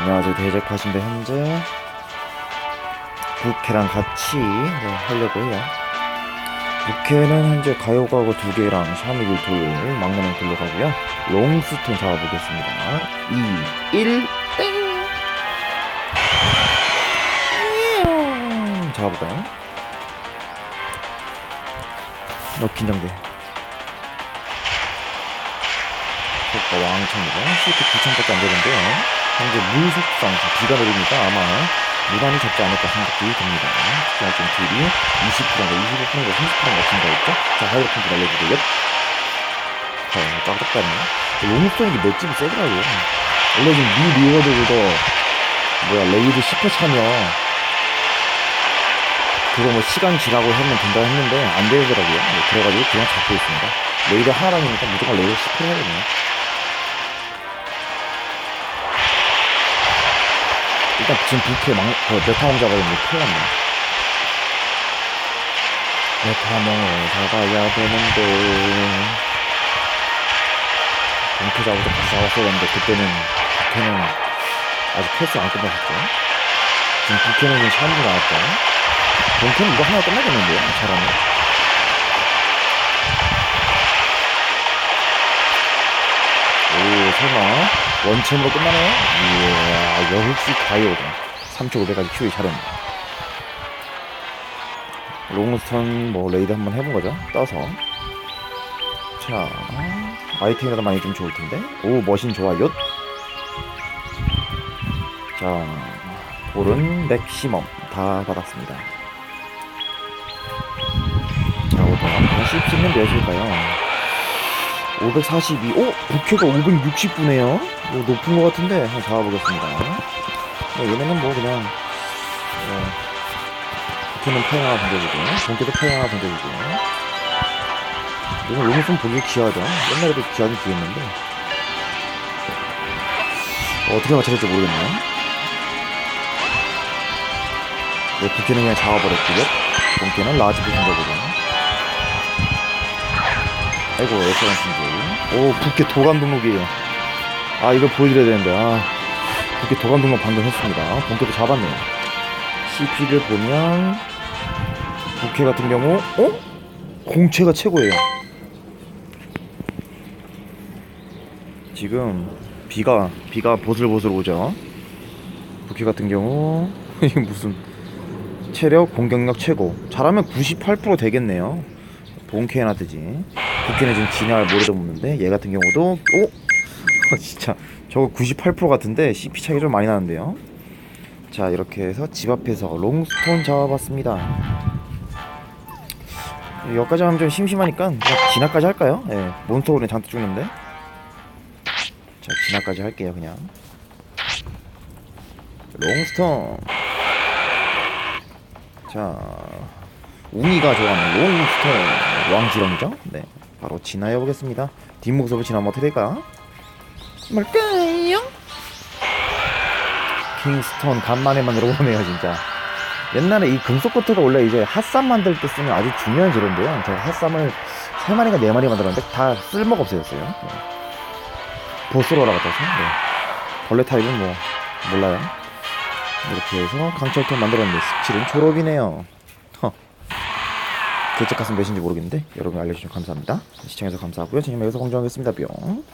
안녕하세요. 대적하신데 현재 부캐랑 같이 네, 하려고 해요. 부캐는 현재 가요가고 두 개랑 샤미길 둘 막내는 둘로 가고요. 롱스톤 잡아보겠습니다. 2 1 땡! 잡아볼까요? 너 긴장돼 효과 왕창이죠. 실제 9천밖에 안 되는데요. 현재 물 속성, 비가 내리니까 아마 무난히 잡지 않을까 생각이 듭니다. 특히나 좀 딜이 20%인가 25%인가 30%인가 증가 있죠? 자, 하이로 폰트 날려주고요. 어, 깜짝다네요. 롱스톤이 맷집이 세더라고요. 원래 지금 미 리워드보다 뭐야, 레이드 10회 차면 그거 뭐 시간 지나고 하면 된다 했는데 안 되더라고요. 네, 그래가지고 그냥 잡고 있습니다. 레이드 하나라니까 무조건 레이드 10회 해야 되네요. 일단 지금 부캐 망, 그 잡아야 되는데 큰일 났네. 메타몽을 잡아야 되는데. 본캐 잡아도 같이 잡았어야 되는데, 그때는, 부캐는 아직 패스 안 끝났었죠. 지금 부캐는 지금 샤미가 나왔죠. 본캐는 이거 하나 끝나겠는데요, 잘하면. 오, 설마. 원챔으로 끝나네요? 이야, 역시 가요다. 3.5배까지 키우기 잘했네. 롱스턴 뭐 레이드 한번 해본 거죠? 떠서. 자, 아이템이라도 많이 좀 좋을 텐데. 오, 머신 좋아요. 자, 볼은 맥시멈 다 받았습니다. 자, 오늘 씹씹는 몇일까요? 542. 오! 부캐가 560분이에요? 뭐 높은 것 같은데 한번 잡아보겠습니다. 네, 얘네는 뭐 그냥 어, 부캐는 파이 하나 던져주고 본캐도 파이 하나 던져주고 이건 롱손 보기 귀하죠. 옛날에도 귀하긴 귀했는데 어, 어떻게 맞춰야 될지 모르겠네요. 네, 부캐는 그냥 잡아버렸고요. 본캐는 라지 부순 거거든요. 아이고 에스런스인지. 오 부캐 도감 등록이에요. 아 이걸 보여드려야 되는데 아 부캐 도감 등록 방금 했습니다. 본캐도 잡았네요. CP를 보면 부캐 같은 경우 어? 공채가 최고예요. 지금 비가 비가 보슬보슬 오죠. 부캐 같은 경우 이게 무슨 체력 공격력 최고. 잘하면 98% 되겠네요. 본캐나 뜨지 부캐는 지금 진화를 모르도 없는데 얘 같은 경우도 오 어, 진짜 저거 98% 같은데 CP 차이 좀 많이 나는데요. 자 이렇게 해서 집 앞에서 롱스톤 잡아봤습니다. 여기까지 하면 좀 심심하니까 그냥 진화까지 할까요? 예, 몬스터볼은 잔뜩 죽는데. 자 진화까지 할게요 그냥. 롱스톤. 자 웅이가 좋아하는 롱스톤 왕지렁이죠? 네. 바로 진화해 보겠습니다. 뒷모습을 진화하면 어떻게 될까? 뭘까요? 킹스톤 간만에 만들어 보네요 진짜. 옛날에 이 금속 코트가 원래 이제 핫삼 만들 때 쓰는 아주 중요한 재료인데요. 제가 핫삼을 세 마리가 네 마리 만들었는데 다 쓸모가 없어졌어요. 네. 보스로라 같아서. 네. 벌레 타입은 뭐 몰라요. 이렇게 해서 강철통 만들었는데 스킬은 졸업이네요. 허. 개체 가슴 몇인지 모르겠는데 여러분 알려주셔서 감사합니다. 시청해서 감사하고요. 저는 여기서 공정하겠습니다. 뿅.